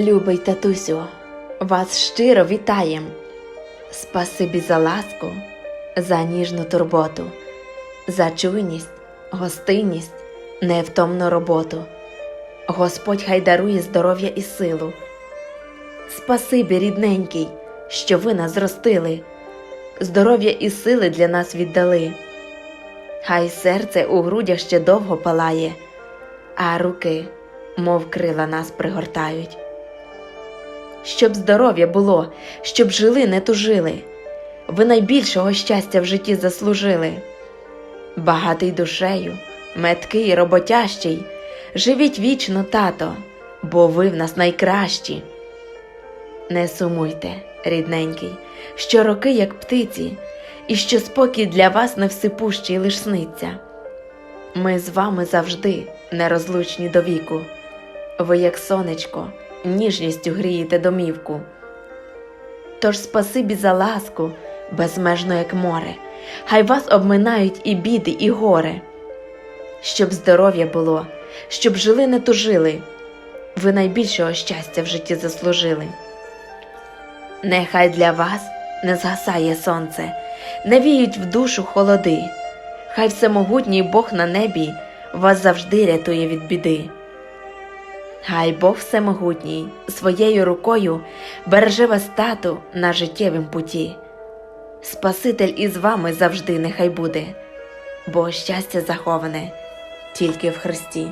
Любий татусю, вас щиро вітаєм. Спасибі за ласку, за ніжну турботу, за чуйність, гостинність, невтомну роботу. Господь хай дарує здоров'я і силу. Спасибі, рідненький, що ви нас зростили, здоров'я і сили для нас віддали. Хай серце у грудях ще довго палає, а руки, мов крила, нас пригортають. Щоб здоров'я було, щоб жили, не тужили. Ви найбільшого щастя в житті заслужили. Багатий душею, меткий, роботящий, живіть вічно, тато, бо ви в нас найкращі. Не сумуйте, рідненький, що роки, як птиці, і що спокій для вас невсипущий лиш сниться. Ми з вами завжди нерозлучні до віку. Ви, як сонечко, ніжністю грієте домівку. Тож спасибі за ласку, безмежно, як море, хай вас обминають і біди, і горе. Щоб здоров'я було, щоб жили, не тужили, ви найбільшого щастя в житті заслужили. Нехай для вас не згасає сонце, не віють в душу холоди, хай всемогутній Бог на небі вас завжди рятує від біди. Хай Бог Всемогутній своєю рукою береже вас тату на життєвім путі. Спаситель із вами завжди нехай буде, бо щастя заховане тільки в Христі.